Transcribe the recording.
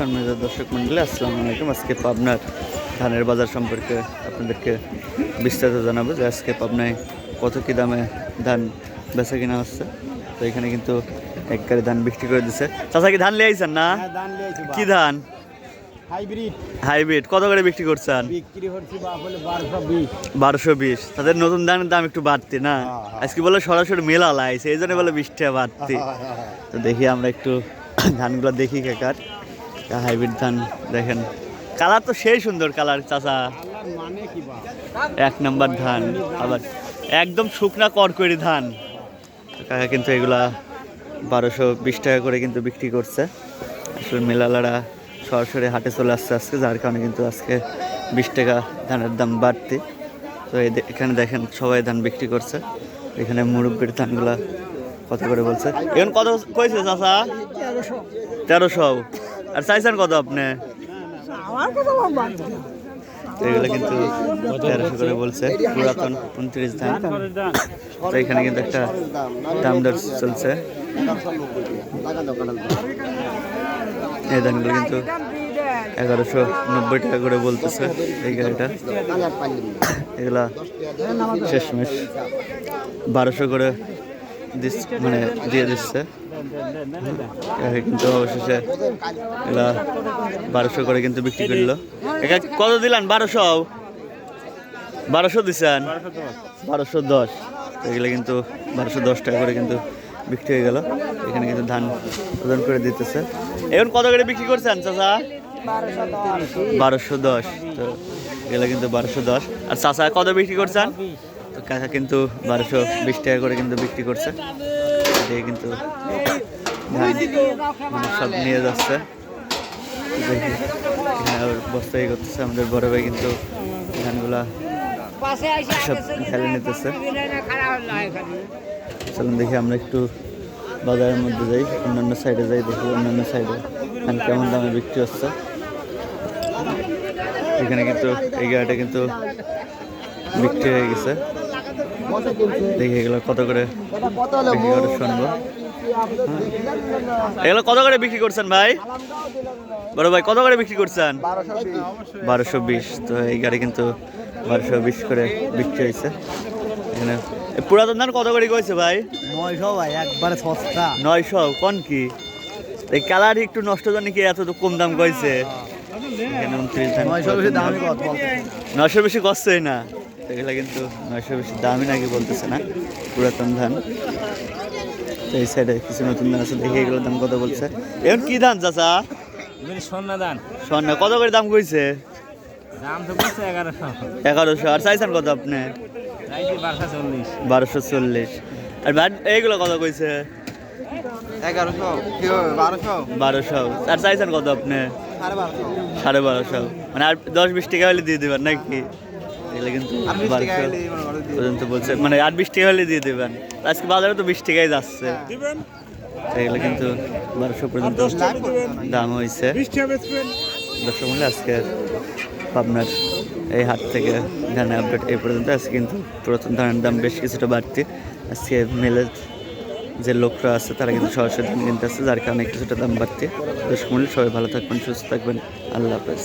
সম্মানিত দর্শক মন্ডলী আসসালামু আলাইকুম। আজকে পাবনার ধানের বাজার সম্পর্কে আপনাদেরকে বিস্তারিত জানাব যে আজকে পাবনায় কত কী দামে ধান বেচা কিনা হচ্ছে। তো এখানে কিন্তু এক গাড়ি ধান বিক্রি করে দিচ্ছে চাচা কি ধান লিয়ে আইছেন না? হ্যাঁ, কি ধান? হাইব্রিড। হাইব্রিড। কত করে বিক্রি করছেন? বিক্রি হচ্ছে বারোশো বিশ। তাদের নতুন ধানের দাম একটু বাড়তি না? হ্যাঁ, হ্যাঁ। আজকে বলে সরাসরি মেলা লাইছে এই জন্য বলে বিশ টাকা বাড়তি তো দেখি আমরা একটু ধানগুলো দেখি কাকার। হাইব্রিড ধান দেখেন। কালার তো সেই সুন্দর কালার চাচা। এক নাম্বার ধান আবার একদম শুকনা করকরি ধান। কাকা কিন্তু এগুলা বারোশো বিশ টাকা করে কিন্তু বিক্রি করছে। আসলে মেলালারা সরাসরি হাটে চলে আসছে আজকে যার কারণে কিন্তু আজকে বিশ টাকা ধানের দাম বাড়তি। তো এখানে দেখেন সবাই ধান বিক্রি করছে। এখানে মুরব্বির ধানগুলা কত করে বলছে? এখন কত কইছে চাচা? তেরোশো। আর চাইছেন কত আপনি? এগুলো কিন্তু তেরোশো করে বলছে পুরাতন উনত্রিশ ধান। তো এখানে কিন্তু একটা দাম দর চলছে। এই ধানগুলো কিন্তু এগারোশো নব্বই টাকা করে বলতেছে এই গাড়িটা। এগুলা শেষমেশ। বারোশো করে মানে দিয়ে দিচ্ছে। কিন্তু অবশেষে এগুলা বারোশো করে কিন্তু বিক্রি করল। এখানে কত দিলেন? বারোশো? বারোশো দিছেন? বারোশো দশ। এগুলো কিন্তু বারোশো দশ টাকা করে কিন্তু বিক্রি হয়ে গেল। এখানে কিন্তু ধান ওজন করে দিতেছে। এখন কত করে বিক্রি করছেন, চাচা? বারোশো দশ। তো এগুলো কিন্তু বারোশো দশ। আর চাচা কত বিক্রি করছেন? কাকা কিন্তু বারোশো বিশ টাকা করে কিন্তু বিক্রি করছে। দিয়ে কিন্তু মানে সব নিয়ে যাচ্ছে। আবার বস্তাই করতেছে। আমাদের বড় ভাই কিন্তু ধানগুলা সব ঢেলে নিতেছে। চলুন দেখি, আমরা একটু বাজারের মধ্যে যাই, অন্যান্য সাইডে যাই, দেখি অন্যান্য সাইডে ধান কেমন দামে বিক্রি হচ্ছে। এখানে কিন্তু এই গাড়িটা কিন্তু বিক্রি হয়ে গেছে। দেখি এগুলো কত করে বিক্রি করে শুনব। এগুলো কত করে বিক্রি করছেন ভাই? বড় ভাই কত করে বিক্রি করছেন? বারোশো বিশ। তো এই গাড়ি কিন্তু বারোশো বিশ করে বিক্রি হয়েছে। এখানে পুরাতন ধান কত করে কইছে ভাই? নয়শো ভাই একবারে সস্তা। নয়শো কোন কি? এই কালার একটু নষ্ট জানি কি এত তো কম দাম কইছে নয়শো বেশি দামি কত নয়শো বেশি কষ্টই না। এগুলো কিন্তু নয়শো বেশি দামই নাকি বলতেছে না পুরাতন ধান। তো এই সাইডে কিছু নতুন ধান আছে দেখি এগুলোর দাম কত বলছে। এখন কি ধান চাচা? সোনা দান স্বর্ণ কত করে দাম কইছে? দাম তো বলছে এগারোশো। এগারোশো আর চাইছেন কত আপনি বারোশো চল্লিশ। আর এইগুলো কত কইছে? এগারোশো বারোশো। বারোশো। আর চাইছেন কত আপনি সাড়ে বারোশো। সাড়ে বারোশো। মানে আর দশ বিশ টাকা হলে দিয়ে দেবেন নাকি? এগুলো কিন্তু পর্যন্ত বলছে। মানে আর বিশ টাকা হলে দিয়ে দেবেন। আজকে বাজারে তো বিশ টাকাই যাচ্ছে। এগুলো কিন্তু বারোশো পর্যন্ত দাম হয়েছে দর্শক মূল্য আজকে আপনার এই হাট থেকে ধানের আপডেট এই পর্যন্ত। আজকে কিন্তু পুরাতন ধানের দাম বেশ কিছুটা বাড়তি। আজকে মেলের যে লোকরা আছে তারা কিন্তু সরাসরি ধান কিনতে আসছে যার কারণে কিছুটা দাম বাড়তি। দর্শক মূল্য সবাই ভালো থাকবেন সুস্থ থাকবেন। আল্লাহ হাফেজ।